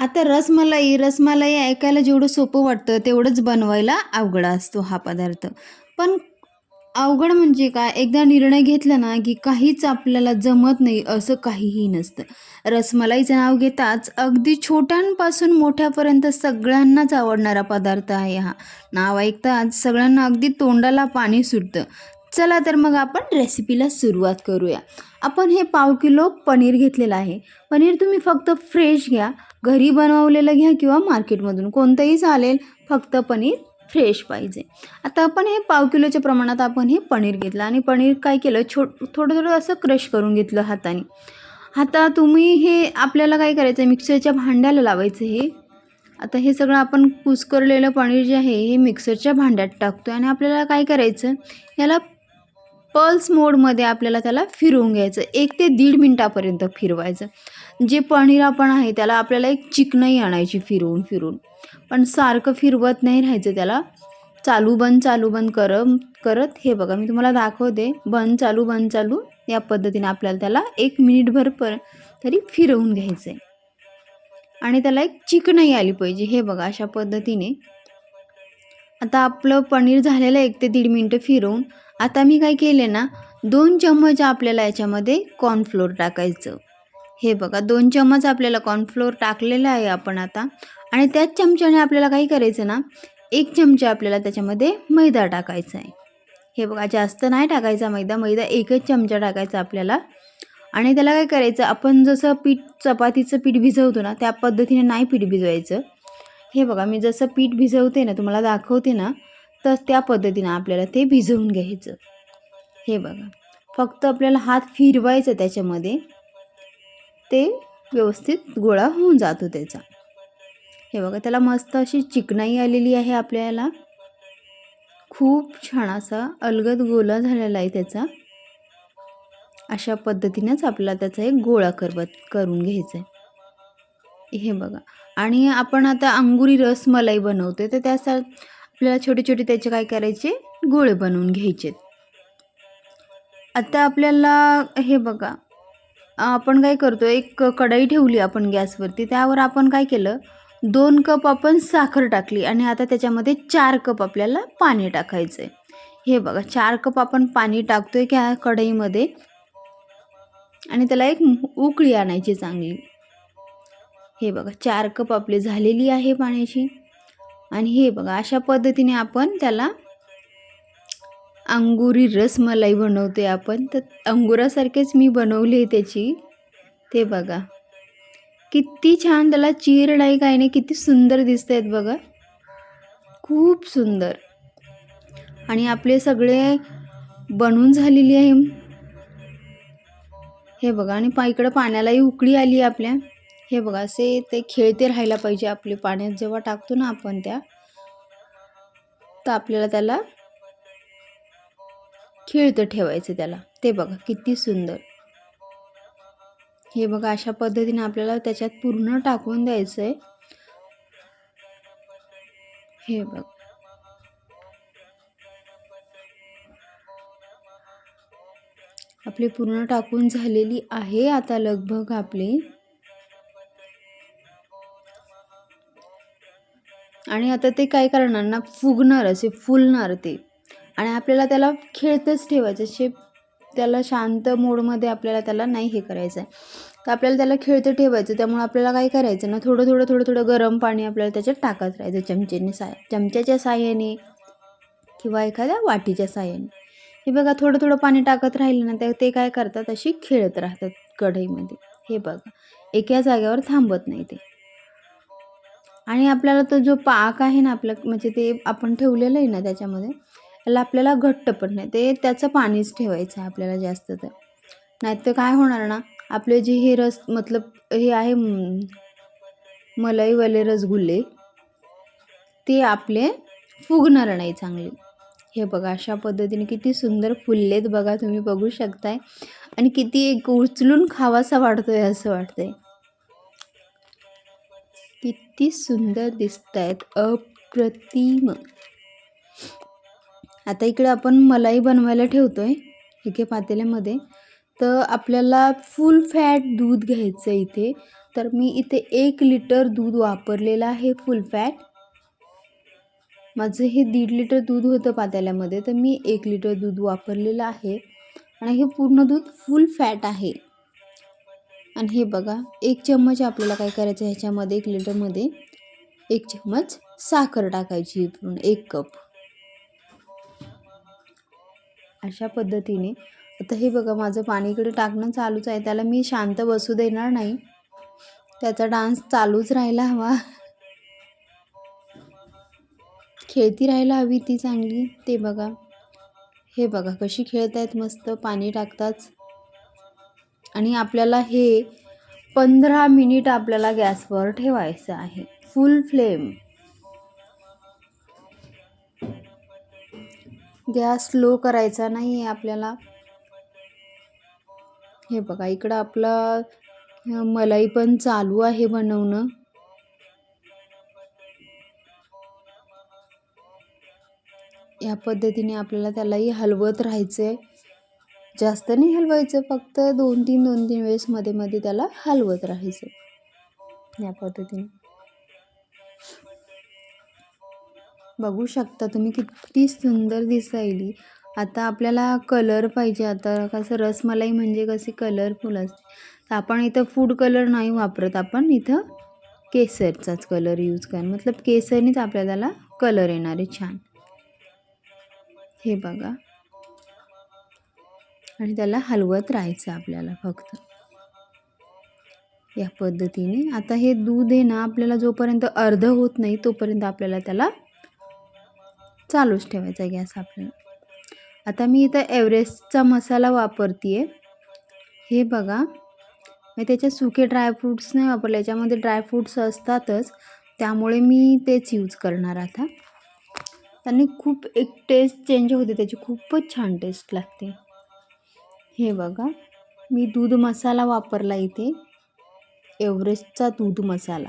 आता रसमलाई रसमलाई ऐकायला जेवढं सोपं वाटतं तेवढंच बनवायला अवघड असतो हा पदार्थ. पण अवघड म्हणजे काय? एकदा निर्णय घेतला ना की काहीच आपल्याला जमत नाही असं काहीही नसतं. रसमलाईचं नाव घेताच अगदी छोट्यांपासून मोठ्यापर्यंत सगळ्यांनाच आवडणारा पदार्थ आहे हा. नाव ऐकताच सगळ्यांना अगदी तोंडाला पाणी सुटतं. चला तर मग आपण रेसिपीला सुरुवात करूया. आपण हे पाव किलो पनीर घेतलेलं आहे. पनीर तुम्ही फक्त फ्रेश घ्या. घरी बनवलेलं घ्या किंवा मार्केटमधून. कोणतंही चालेल फक्त पनीर फ्रेश पाहिजे. आता आपण हे पाव किलोच्या प्रमाणात आपण हे पनीर घेतलं आणि पनीर काय केलं छो थोडं थोडं असं क्रश करून घेतलं हाताने. आता तुम्ही हे आपल्याला काय करायचं आहे मिक्सरच्या भांड्याला लावायचं हे. आता हे सगळं आपण कुसकरलेलं पनीर जे आहे हे मिक्सरच्या भांड्यात टाकतो आणि आपल्याला काय करायचं याला पल्स मोडमध्ये आपल्याला त्याला फिरवून घ्यायचं. एक ते दीड मिनटापर्यंत फिरवायचं. जे पनीर आपण आहे त्याला आपल्याला एक चिकनही आणायची फिरवून फिरवून पण सारखं फिरवत नाही राहायचं त्याला. चालू बंद चालू बंद कर करत. हे बघा मी तुम्हाला दाखवते. बंद चालू बंद चालू. या पद्धतीने आपल्याला त्याला एक मिनिटभर पर तरी फिरवून घ्यायचं आहे आणि त्याला एक चिकनही आली पाहिजे. हे बघा अशा पद्धतीने आता आपलं पनीर झालेलं आहे एक ते दीड मिनटं फिरवून आता मी काय केले ना दोन चम्मच आपल्याला याच्यामध्ये कॉर्नफ्लोअर टाकायचं. हे बघा दोन चम्मच आपल्याला कॉर्नफ्लोअर टाकलेलं आहे आपण आता. आणि त्याच चमच्याने आपल्याला काय करायचं ना एक चमचा आपल्याला त्याच्यामध्ये मैदा टाकायचा आहे. हे बघा जास्त नाही टाकायचा मैदा मैदा एकच चमचा टाकायचा आपल्याला. आणि त्याला काय करायचं आपण जसं पीठ चपातीचं पीठ भिजवतो ना त्या पद्धतीने नाही पीठ भिजवायचं. हे बघा मी जसं पीठ भिजवते ना तुम्हाला दाखवते ना तर त्या पद्धतीनं आपल्याला ते भिजवून घ्यायचं. हे बघा फक्त आपल्याला हात फिरवायचं त्याच्यामध्ये ते व्यवस्थित गोळा होऊन जातो त्याचा. हे बघा त्याला मस्त अशी चिकनाई आलेली आहे आपल्याला. खूप छान असा अलगद गोळा झालेला आहे त्याचा. अशा पद्धतीनेच आपल्याला त्याचा एक गोळा करवत करून घ्यायचा आहे हे बघा. आणि आपण आता अंगुरी रसमलाई बनवतो आहे तर त्यासाठी आपल्याला छोटे छोटे त्याचे काय करायचे? गोळे बनवून घ्यायचे. आता आपल्याला हे बघा. आपण काय करतो? एक कढई ठेवली आपण गॅसवरती. त्यावर आपण काय केलं? दोन कप आपण साखर टाकली आणि आता त्याच्यामध्ये चार कप आपल्याला पाणी टाकायचं आहे हे बघा चार कप आपण पाणी टाकतोय त्या कढईमध्ये. आणि त्याला एक उकळी आणायची चांगली. हे बघा चार कप आपली झालेली आहे पाण्याची. आणि हे बघा अशा पद्धतीने आपण त्याला अंगुरी रसमलाई बनवते आपण. तर अंगुरासारखेच मी बनवली त्याची. ते बघा. किती छान त्याला चीर नाही काय नाही किती सुंदर दिसत आहेत बघा. खूप सुंदर. आणि आपले सगळे बनून झालेली आहे. हे बघा आणि पा इकडं पाण्यालाही उकळी आली आपल्या. हे बघा असे ते खेळते राहायला पाहिजे आपले पाण्यात जेव्हा टाकतो ना आपण त्या तर आपल्याला त्याला खेळतं ठेवायचं त्याला. ते बघा किती सुंदर. हे बघा अशा पद्धतीने आपल्याला त्याच्यात पूर्ण टाकून द्यायचं आहे हे बघ. आपली पूर्ण टाकून झालेली आहे आता लगभग आपली. आणि आता ते काय करणार ना फुगणार असे फुलणार ते. आणि आपल्याला त्याला खेळतच ठेवायचं असे त्याला शांत मोडमध्ये आपल्याला त्याला नाही हे करायचं आहे तर आपल्याला त्याला खेळतं ठेवायचं त्यामुळे आपल्याला काय करायचं ना थोडं थोडं थोडं थोडं गरम पाणी आपल्याला त्याच्यात टाकत राहायचं चमचेने साय चमच्याच्या साह्याने किंवा एखाद्या वाटीच्या साह्याने हे बघा थोडं थोडं पाणी टाकत राहिलं ना ते ते काय करतात अशी खेळत राहतात कढईमध्ये. हे बघा एका जागेवर थांबत नाही ते. आणि आपल्याला तो जो पाक आहे ना आपलं म्हणजे ते आपण ठेवलेलं आहे ना त्याच्यामध्ये त्याला आपल्याला घट्ट पण नाही. ते त्याचं पाणीच ठेवायचं आहे आपल्याला जास्त तर. नाहीतर काय होणार ना आपले जे हे रस मतलब हे आहे मलईवाले रसगुल्ले ते आपले फुगणार नाही चांगले. हे बघा अशा पद्धतीने किती सुंदर फुललेत बघा तुम्ही बघू शकताय. आणि किती एक उचलून खावासा वाटतोय असं वाटतंय. किती सुंदर दिसत आहेत अप्रतिम. आता इकडे आपण मलाई बनवायला ठेवतो आहे एके पातेल्यामध्ये. तर आपल्याला फुल फॅट दूध घ्यायचं इथे. तर मी इथे एक लिटर दूध वापरलेलं आहे फुल फॅट माझं हे दीड लिटर दूध होतं पातेल्यामध्ये तर मी एक लिटर दूध वापरलेलं आहे. आणि हे पूर्ण दूध फुल फॅट आहे. आणि हे बघा एक चम्मच आपल्याला काय करायचं ह्याच्यामध्ये एक लिटरमध्ये? एक चम्मच साखर टाकायची इथून एक कप. अशा पद्धतीने. आता हे बघा माझं पाणीकडे टाकणं चालूच आहे त्याला मी शांत बसू देणार नाही. त्याचा डान्स चालूच राहायला हवा. खेळती राहायला हवी ती चांगली. ते बघा. हे बघा कशी खेळत आहेत मस्त पाणी टाकताच. आणि आपल्याला हे पंधरा मिनिट आपल्याला गॅसवर ठेवायचं आहे. फुल फ्लेम गॅस स्लो करायचा नाही आहे आपल्याला. हे बघा इकडं आपलं मलाई पण चालू आहे बनवणं. या पद्धतीने आपल्याला त्यालाही हलवत राहायचं आहे जास्त नाही हलवायचं फक्त दोन तीन दोन तीन वेळेस मध्ये मध्ये त्याला हलवत राहायचं. या पद्धतीने. बघू शकता तुम्ही किती सुंदर दिसायली. आता आपल्याला कलर पाहिजे. आता कसं रसमलाई म्हणजे कशी कलरफुल असते. तर आपण इथं फूड कलर नाही वापरत. आपण इथं केसरचाच कलर यूज कर. मतलब केसरनीच आपल्याला त्याला कलर येणार आहे छान. हे बघा. आणि त्याला हलवत राहायचं आपल्याला फक्त. या पद्धतीने. आता हे दूध आहे ना आपल्याला जोपर्यंत अर्ध होत नाही तोपर्यंत आपल्याला त्याला चालूच ठेवायचा गॅस आपल्याला. आता मी इथं एव्हरेस्टचा मसाला वापरते आहे हे बघा. मी त्याच्या सुके ड्रायफ्रूट्स नाही वापरले याच्यामध्ये ड्रायफ्रूट्स असतातच. त्यामुळे मी तेच यूज करणार आता. त्यांनी खूप एक टेस्ट चेंज होते त्याची खूपच छान टेस्ट लागते. हे बघा मी दूध मसाला वापरला इथे. एव्हरेस्टचा दूध मसाला.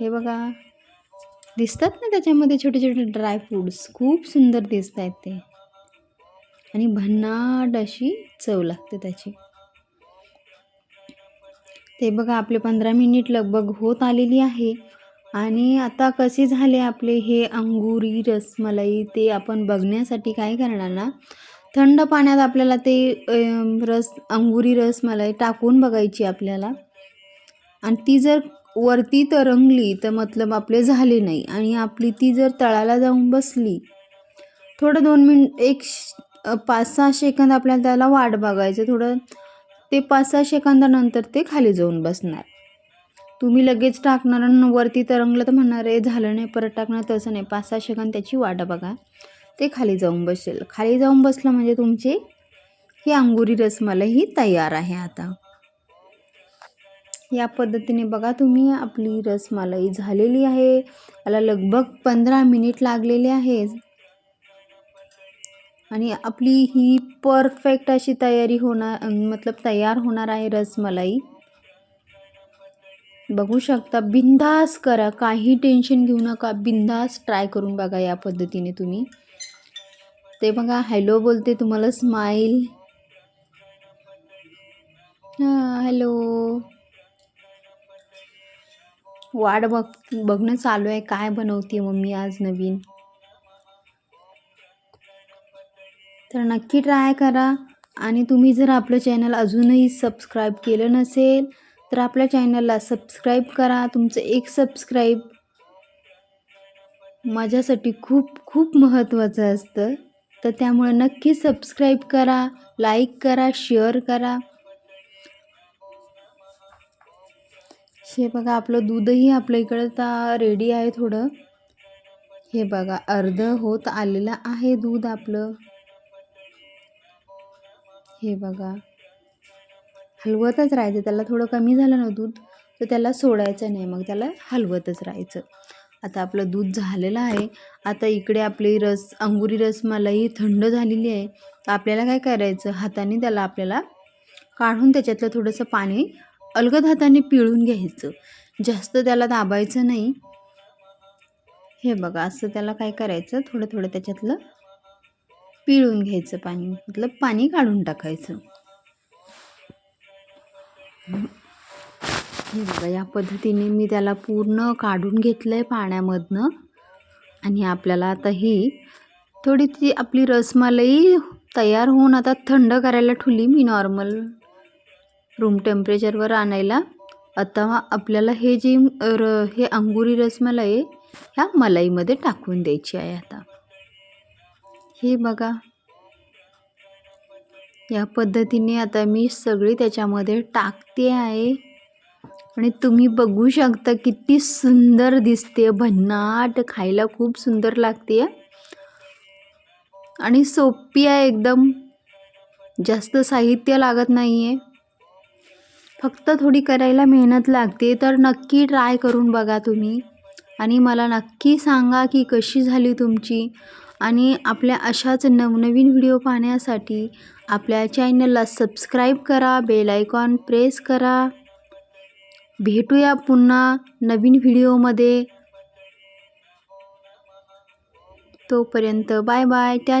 हे बघा दिसतात ना त्याच्यामध्ये छोटे छोटे ड्रायफ्रूट्स खूप सुंदर दिसत आहेत ते. आणि भन्नाट अशी चव लागते त्याची. ते बघा आपले पंधरा मिनिट लगभग होत आलेली आहे. आणि आता कसे झाले आपले हे अंगुरी रसमलाई ते आपण बघण्यासाठी काय करणार ना? थंड पाण्यात आपल्याला ते रस अंगुरी रसमलाई टाकून बघायची आपल्याला. आणि ती जर वरती तरंगली तर मतलब आपले झाले नाही. आणि आपली ती जर तळाला जाऊन बसली थोडं दोन मिनिट एक श- पाच सहा सेकंद आपल्याला त्याला वाट बघायचं. थोडं ते पाच सहा सेकंदानंतर ते खाली जाऊन बसणार. तुम्ही लगेच टाकणार आणि वरती तरंगलं तर म्हणणार आहे झालं नाही परत टाकणार. तसं नाही. पाच सहा सेकंद त्याची वाट बघा. ते खाली जाऊन बसेल. खाली जाऊन बसलं म्हणजे तुमची ही अंगुरी रसमलाई ही तयार आहे आता. या पद्धतीने बघा तुम्ही आपली रसमलाई झालेली आहे. याला लगभग पंधरा मिनिट लागलेले आहे आणि आपली ही परफेक्ट अशी तयारी होणार मतलब तयार होणार आहे रसमलाई. बघू शकता. बिंदास करा. काही टेन्शन घेऊ नका. बिंदास ट्राय करून बघा या पद्धतीने तुम्ही. ते बघा हॅलो बोलते तुम्हाला स्माईल हां हॅलो वाट बघ बघणं चालू आहे. काय बनवते मम्मी आज नवीन? तर नक्की ट्राय करा. आणि तुम्ही जर आपलं चॅनल अजूनही सबस्क्राईब केलं नसेल तर आपल्या चॅनलला सबस्क्राईब करा. तुमचं एक सबस्क्राईब माझ्यासाठी खूप खूप महत्त्वाचं असतं. तर त्यामुळे नक्की सबस्क्राईब करा लाईक करा शेअर करा. हे बघा आपलं दूधही आपल्या इकडं तर रेडी आहे थोडं. हे बघा अर्ध होत आलेलं आहे दूध आपलं. हे बघा. हलवतच राहायचं. त्याला थोडं कमी झालं ना दूध तर त्याला सोडायचं नाही. मग त्याला हलवतच राहायचं. आता आपलं दूध झालेलं आहे. आता इकडे आपली रस अंगुरी रस मलाई थंड झालेली आहे. तर आपल्याला काय करायचं? हाताने त्याला आपल्याला काढून त्याच्यातलं थोडंसं पाणी अलगद हाताने पिळून घ्यायचं. जास्त त्याला दाबायचं नाही. हे बघा असं त्याला काय करायचं? थोडं थोडं त्याच्यातलं पिळून घ्यायचं पाणी. मतलब पाणी काढून टाकायचं. हे बघा या पद्धतीने मी त्याला पूर्ण काढून घेतलं आहे पाण्यामधनं. आणि आपल्याला आता ही थोडी ती आपली रसमलाई तयार होऊन आता थंड करायला ठुली मी नॉर्मल रूम टेम्परेचरवर आणायला. आता आपल्याला हे जी र हे अंगुरी रसमलाई आहे ह्या मलाईमध्ये टाकून द्यायची आहे आता. हे बघा या पद्धतीने आता मी सगळी त्याच्यामध्ये टाकते आहे. आणि तुम्ही बघू शकता किती सुंदर दिसते भन्नाट खायला खूप सुंदर लागते आणि सोपी आहे एकदम. जास्त साहित्य लागत नाही आहे फक्त थोडी करायला मेहनत लागते. तर नक्की ट्राय करून बघा तुम्ही. आणि मला नक्की सांगा की कशी झाली तुमची. आणि आपल्या अशाच नवनवीन व्हिडिओ पाहण्यासाठी आपल्या चॅनलला सबस्क्राईब करा बेल आयकॉन प्रेस करा. भेटूया पुन्हा नवीन व्हिडिओमध्ये. तोपर्यंत बाय बाय त्या